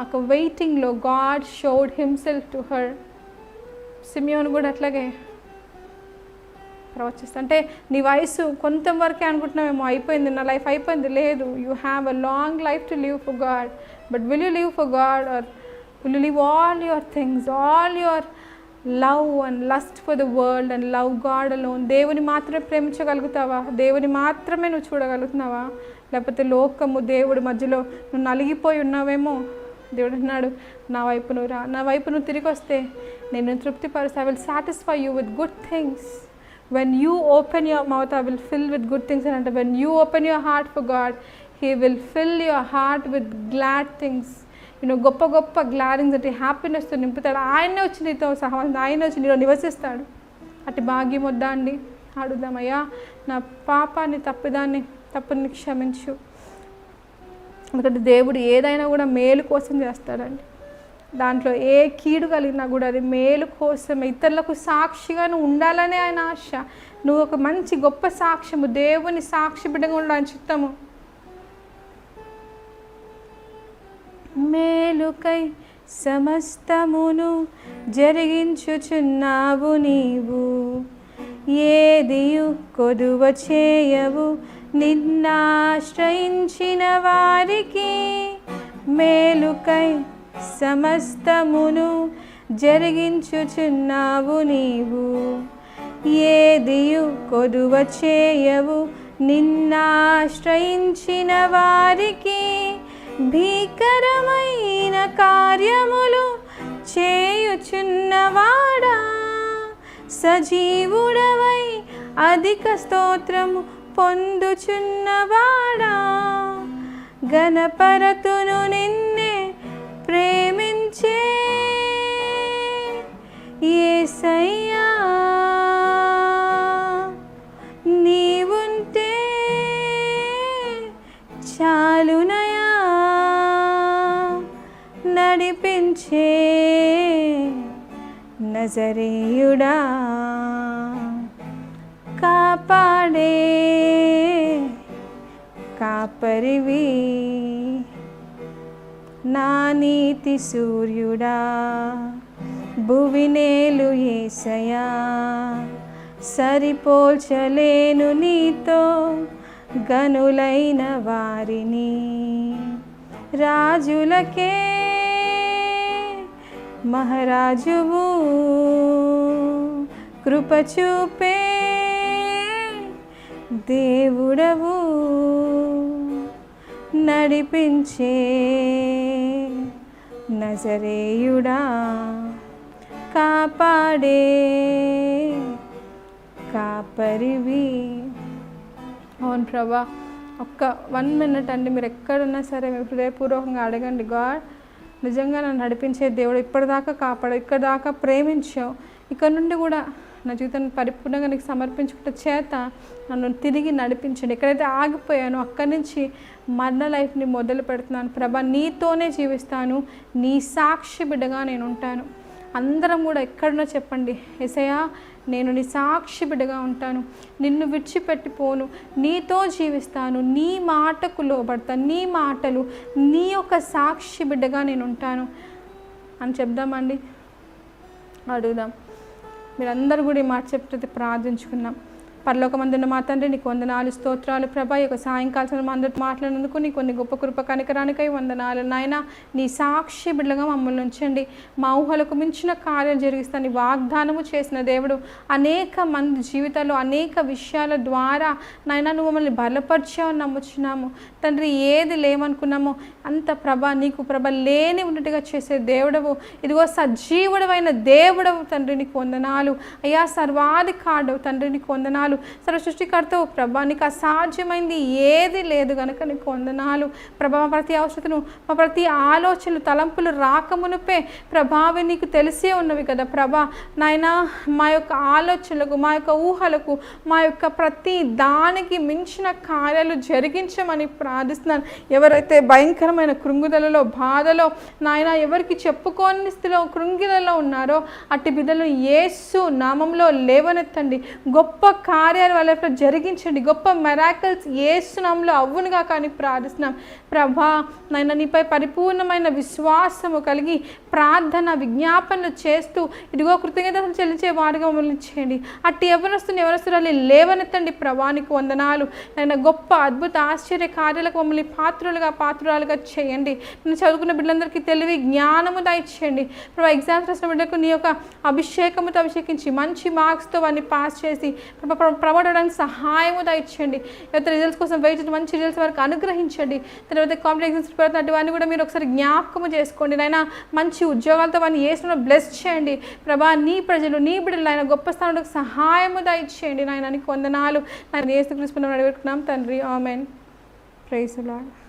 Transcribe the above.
ఒక వెయిటింగ్లో God showed himself to her Simeon కూడా అట్లాగే ప్రవచిస్తా అంటే నీ వయసు కొంతవరకే అనుకుంటున్నావేమో అయిపోయింది నా లైఫ్ అయిపోయింది లేదు. You have a long life to live for God but will you live for God or will you live all your things all your love and lust for the world and love God alone దేవుని మాత్రమే ప్రేమించగలుగుతావా? దేవుని మాత్రమే నువ్వు చూడగలుగుతున్నావా? లేకపోతే లోకము దేవుడి మధ్యలో నువ్వు నలిగిపోయి ఉన్నావేమో? దేవుడు అన్నాడు నా వైపు నువ్వు రా నా వైపు నువ్వు తిరిగి వస్తే నేను తృప్తిపరుస్తా I will satisfy you with good things when you open your mouth I will fill with good things అని అంటే when you open your heart for God he will fill your heart with glad things you know గొప్ప గొప్ప గ్లాడింగ్స్ అంటే హ్యాపీనెస్తో నింపుతాడు. ఆయనే వచ్చి నీతో సహవాసం ఆయనే వచ్చి నీలో నివసిస్తాడు. అటు భాగ్యం వద్దా అండి అడుగుదామయ్యా నా పాపాన్ని తప్పిదాన్ని తప్పుని క్షమించు. ఎందుకంటే దేవుడు ఏదైనా కూడా మేలు కోసం చేస్తాడండి. దాంట్లో ఏ కీడు కలిగినా కూడా అది మేలు కోసం ఇతరులకు సాక్షిగా నువ్వు ఉండాలనే ఆయన ఆశ. నువ్వు ఒక మంచి గొప్ప సాక్ష్యము దేవుని సాక్షి బిడ్డగా ఉండాలని చిత్తము. మేలుకై సమస్తమును జరిగించుచున్నావు నీవు. ఏదియు కొదువ చేయవు. నిన్నాశ్రయించిన వారికి మేలుకై సమస్తమును జరిగించుచున్నావు నీవు. ఏదియు కొదువ చేయవు నిన్నాశ్రయించిన వారికి భీకరమైన కార్యములు చేయుచున్నవాడా. సజీవుడవై అధిక స్తోత్రము పొందుచున్నవాడా? గణపరతును నిన్నే ప్రేమించే ఏసయ్యా. నీవుంటే చాలునయా? నడిపించే నజరేయుడా. కాపాడే కాపరివి. నా నీతి సూర్యుడా భువినేలు ఏసయా. సరిపోల్చలేను నీతో గనులైన వారిని. రాజులకే మహారాజువు కృపచూపే దేవుడవు నడిపించే నజరేయుడా కాపాడే కాపరివి. అవును ప్రభా ఒక్క వన్ మినిట్ అండి మీరు ఎక్కడున్నా సరే మీరు హృదయపూర్వకంగా అడగండి గాడ్ నిజంగా నన్ను నడిపించే దేవుడు ఇప్పటిదాకా కాపాడు ఇక్కడ దాకా ప్రేమించావు ఇక్కడ నుండి కూడా నా జీవితాన్ని పరిపూర్ణంగా నీకు సమర్పించుకుంటే చేత నన్ను తిరిగి నడిపించండి. ఎక్కడైతే ఆగిపోయానో అక్కడి నుంచి మరణ లైఫ్ని మొదలు పెడుతున్నాను. ప్రభా నీతోనే జీవిస్తాను. నీ సాక్షి బిడ్డగా నేను ఉంటాను. అందరం కూడా ఎక్కడనో చెప్పండి. ఎసయా నేను నీ సాక్షి బిడ్డగా ఉంటాను. నిన్ను విడిచిపెట్టిపోను నీతో జీవిస్తాను. నీ మాటకు లోబడతాను. నీ మాటలు నీ యొక్క సాక్షి బిడ్డగా నేను ఉంటాను. అని చెప్దామండి. అడుగుదాం. మీరందరూ కూడా ఈ మాట చెప్తే ప్రార్థించుకున్నాం పరలోకమందున్న మా తండ్రి నీకు వందనాలు స్తోత్రాలు. ప్రభా ఈ యొక్క సాయంకాల సమయం అందరితో మాట్లాడినందుకు నీ కొన్ని గొప్ప కృప కనికరానికై వందనాలు. నాయన నీ సాక్షి బిడ్డగా మమ్మల్ని ఉంచండి. మా ఊహలకు మించిన కార్యం జరిగిస్తాను వాగ్దానము చేసిన దేవుడు అనేక మంది జీవితాల్లో అనేక విషయాల ద్వారా నాయన నువ్వు మమ్మల్ని బలపరిచావు నమ్ముచున్నాము. తండ్రి ఏది లేమనుకున్నామో అంత ప్రభ నీకు ప్రభ లేని ఉన్నట్టుగా చేసే దేవుడవు. ఇదిగో సజీవుడవైన దేవుడవు తండ్రి నీకు వందనాలు. అయ్యా సర్వాధికారుడవు తండ్రి నీకు వందనాలు. సర్వ సృష్టికర్తవు ప్రభా నీకు అసాధ్యమైంది. ఏది లేదు కనుక నీకు వందనాలు. ప్రభా మా ప్రతి అవసరతను మా ప్రతి ఆలోచనలు తలంపులు రాకమునుపే ప్రభావి నీకు తెలిసే ఉన్నవి కదా ప్రభా. నాయన మా యొక్క ఆలోచనలకు మా యొక్క ఊహలకు మా యొక్క ప్రతి దానికి మించిన కార్యాలు జరిగించమని ప్రార్థిస్తున్నాను. ఎవరైతే భయంకరమైన కృంగుదలలో బాధలో నాయన ఎవరికి చెప్పుకోని స్థితిలో కృంగిలలో ఉన్నారో అట్టి బిడ్డలు ఏసు నామంలో లేవనెత్తండి. గొప్ప కార్యాలు వాళ్ళ జరిగించండి. గొప్ప మెరాకల్స్ ఏసునాంలో అవ్వునుగా కానీ ప్రార్థిస్తున్నాం. ప్రభా నాయన నీపై పరిపూర్ణమైన విశ్వాసము కలిగి ప్రార్థన విజ్ఞాపనలు చేస్తూ ఇదిగో కృతజ్ఞతలు చెల్లించే వారిగా మమ్మల్ని చేయండి. అట్టి ఎవరొస్తుంది ఎవరొస్తురాలి లేవనెత్తండి ప్రభానికి వందనాలు. నాయన గొప్ప అద్భుత ఆశ్చర్య కార్యాలకు మమ్మల్ని పాత్రులుగా పాత్రురాలుగా చేయండి. నేను చదువుకున్న బిడ్డలందరికీ తెలివి జ్ఞానము దయచేయండి. ప్రభా ఎగ్జామ్స్ రాసిన బిడ్డలకు నీ యొక్క అభిషేకముతో అభిషేకించి మంచి మార్క్స్తో వారిని పాస్ చేసి ప్రభా ప్రమోట్ అవ్వడానికి సహాయము దయచేయండి లేకపోతే రిజల్ట్స్ కోసం వెయిట్ మంచి రిజల్ట్స్ వరకు అనుగ్రహించండి. తర్వాత కాంపిటేషన్స్ పెడుతున్నట్టు వారిని కూడా మీరు ఒకసారి జ్ఞాపకము చేసుకోండి. నాయన మంచి ఉద్యోగాలతో వారిని ఏసులో బ్లెస్ చేయండి. ప్రభా నీ ప్రజలు నీ బిడ్డలు ఆయన గొప్ప స్థానంలో సహాయము దయచేయండి నాయన. నీకు వందనాలు. నాయన ఏసు కృష్ణ అడుగుతున్నాం తండ్రి ఆమెన్. Praise lord